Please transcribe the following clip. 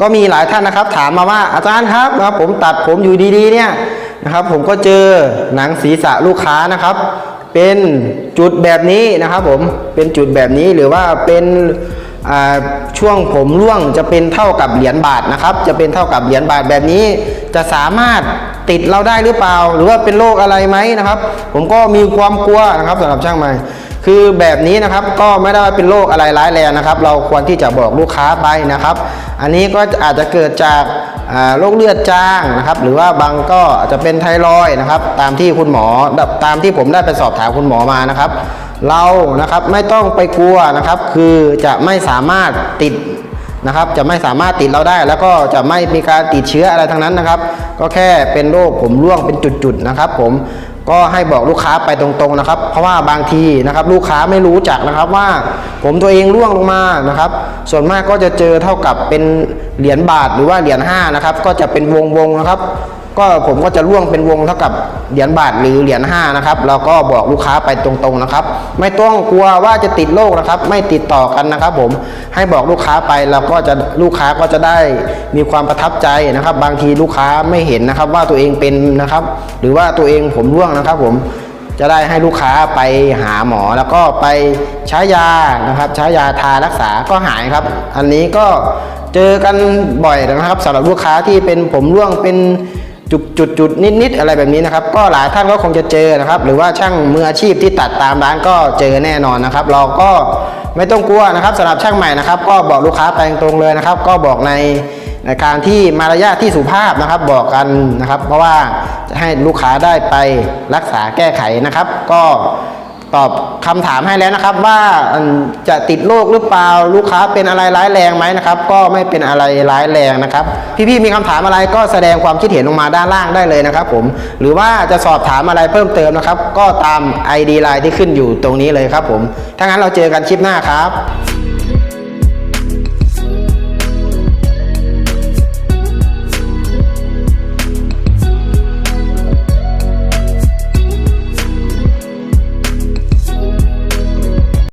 ก็มีหลายท่านนะครับ ถามมาว่าอาจารย์ครับนะครับ ผมตัดผมอยู่ดีๆเนี่ยนะครับ ผมก็เจอหนังศีรษะลูกค้านะครับ เป็นจุดแบบนี้นะครับผมเป็นจุดแบบนี้หรือว่าเป็นช่วงผมร่วงจะเป็นเท่ากับเหรียญบาทนะครับ จะเป็นเท่ากับเหรียญบาทแบบนี้ จะสามารถติดเราได้หรือเปล่า หรือว่าเป็นโรคอะไรไหมนะครับ ผมก็มีความกลัวนะครับสำหรับช่างใหม่ คือแบบนี้นะครับก็ไม่ได้ว่าเป็นโรคอะไรร้ายแรงนะครับ เราควรที่จะบอกลูกค้าไปนะครับ อันนี้ก็อาจจะเกิดจากโรคเลือดจางนะครับ หรือว่าบางก็อาจจะเป็นไทรอยนะครับ ตามที่คุณหมอตามที่ผมได้ไปสอบถามคุณหมอมานะครับ เรานะครับไม่ต้องไปกลัวนะครับ คือจะไม่สามารถติดนะครับจะไม่สามารถติดเราได้ แล้วก็จะไม่มีการติดเชื้ออะไรทั้งนั้นนะครับ ก็แค่เป็นโรคผมร่วงเป็นจุดๆนะครับ ผม ก็ให้บอกลูกค้าไปตรงๆนะครับ เพราะว่าบางทีนะครับลูกค้าไม่รู้จักนะครับว่าผมตัวเองร่วงลงมานะครับ ส่วนมากก็จะเจอเท่ากับเป็นเหรียญบาทหรือว่าเหรียญห้านะครับก็จะเป็นวงๆนะครับ ก็ผมก็จะร่วงเป็นวงเท่ากับเหรียญบาทหรือเหรียญห้านะครับเราก็บอกลูกค้าไปตรงๆนะครับ ไม่ต้องกลัวว่าจะติดโรคนะครับ ไม่ติดต่อกันนะครับ ผมให้บอกลูกค้าไปเราก็จะลูกค้าก็จะได้มีความประทับใจนะครับ บางทีลูกค้าไม่เห็นนะครับ ว่าตัวเองเป็นนะครับ หรือว่าตัวเองผมร่วงนะครับ ผมจะได้ให้ลูกค้าไปหาหมอแล้วก็ไปใช้ยานะครับ ใช้ยาทารักษาก็หายครับ อันนี้ก็เจอกันบ่อยนะครับสำหรับลูกค้าที่เป็นผมร่วงเป็น จุดจุดจุดนิดนิดอะไรแบบนี้นะครับ ก็หลายท่านก็คงจะเจอนะครับ หรือว่าช่างมืออาชีพที่ตัดตามร้านก็เจอแน่นอนนะครับ เราก็ไม่ต้องกลัวนะครับสำหรับช่างใหม่นะครับ ก็บอกลูกค้าไปตรงๆเลยนะครับ ก็บอกในในการที่มารยาทที่สุภาพนะครับบอกกันนะครับ เพราะว่าจะให้ลูกค้าได้ไปรักษาแก้ไขนะครับ ก็ ตอบคำถามให้แล้วนะครับ ว่าจะติดโรคหรือเปล่าลูกค้าเป็นอะไรร้ายแรงไหมนะครับ ก็ไม่เป็นอะไรร้ายแรงนะครับ พี่ๆมีคำถามอะไรก็แสดงความคิดเห็นลงมาด้านล่างได้เลยนะครับ ผม หรือว่าจะสอบถามอะไรเพิ่มเติมนะครับ ก็ตาม ID ไลน์ที่ขึ้นอยู่ตรงนี้เลยครับ ผมถ้างั้นเราเจอกันคลิปหน้าครับ